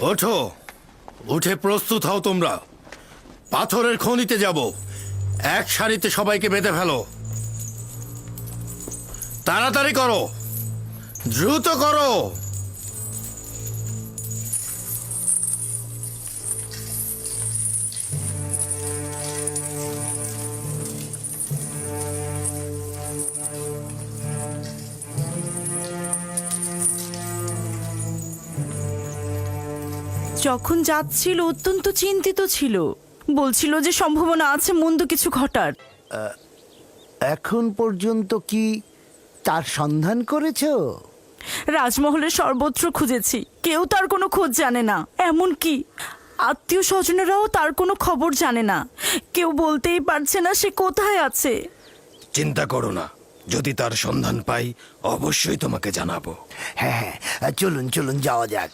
ওঠো। উঠে প্রস্তুত হও তোমরা। পাথরের খনিতে যাব। এক সারিতে সবাইকে বেঁধে ফেলো। তাড়াতাড়ি করো। দ্রুত করো। যখন যাচ্ছিল অত্যন্ত চিন্তিত ছিল। বলছিল যে সম্ভাবনা আছে মন্দ কিছু ঘটার। এখন পর্যন্ত কি তার সন্ধান করেছ? রাজমহলে সর্বত্র খুঁজেছি। কেউ তার কোনো খোঁজ জানে না। এমন কি? আত্মীয় স্বজনেরাও তার কোনো খবর জানে না। কেউ বলতেই পারছে না সে কোথায় আছে। চিন্তা করো না। যদি তার সন্ধান পাই অবশ্যই তোমাকে জানাব। হ্যাঁ হ্যাঁ। চলুন চলুন যাওয়া যাক।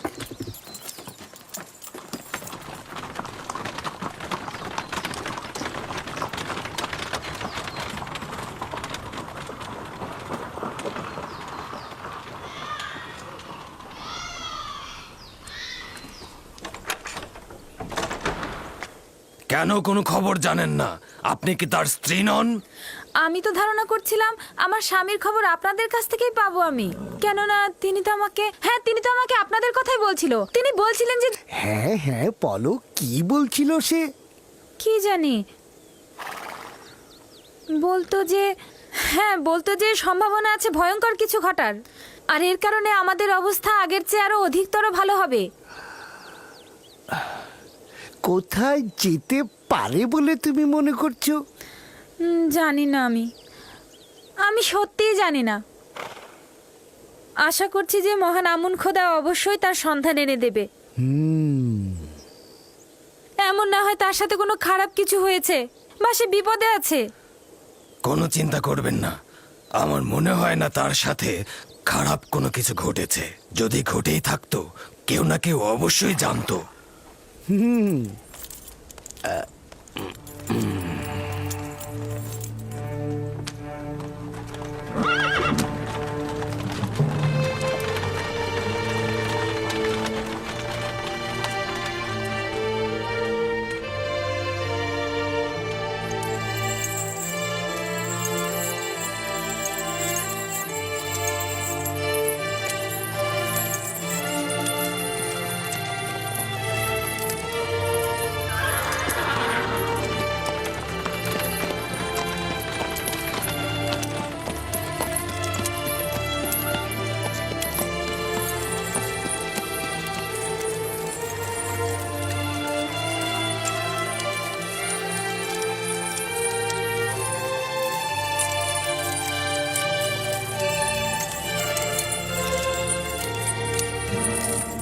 কেন কোনো খবর জানেন না? আপনি কি তার স্ত্রী নন? আমি তো ধারণা করছিলাম আমার স্বামীর খবর আপনাদের কাছ থেকেই পাবো আমি। কেননা তিনি তো আমাকে হ্যাঁ তিনি তো আমাকে আপনাদের কথাই বলছিল। তিনি বলছিলেন যে হ্যাঁ হ্যাঁ বলো কি বলছিল সে? কি জানি। বলতো যে হ্যাঁ বলতো যে সম্ভাবনা আছে ভয়ঙ্কর কিছু ঘটার। আর এর কারণে আমাদের অবস্থা আগের চেয়ে আরও অধিকতর ভালো হবে। কোথায় যেতে পারে বলে তুমি মনে করছ? জানি না আমি। আমি সত্যিই জানি না। আশা করছি যে মহান আমুন খোদা অবশ্যই তার সন্ধান এনে দেবে। হুম। এমন না হয় তার সাথে কোনো খারাপ কিছু হয়েছে বা সে বিপদে আছে। কোনো চিন্তা করবেন না। আমার মনে হয় না তার সাথে খারাপ কোনো কিছু ঘটেছে। যদি ঘটেই থাকতো কেউ না কেউ অবশ্যই জানতো। হুম আহ, Música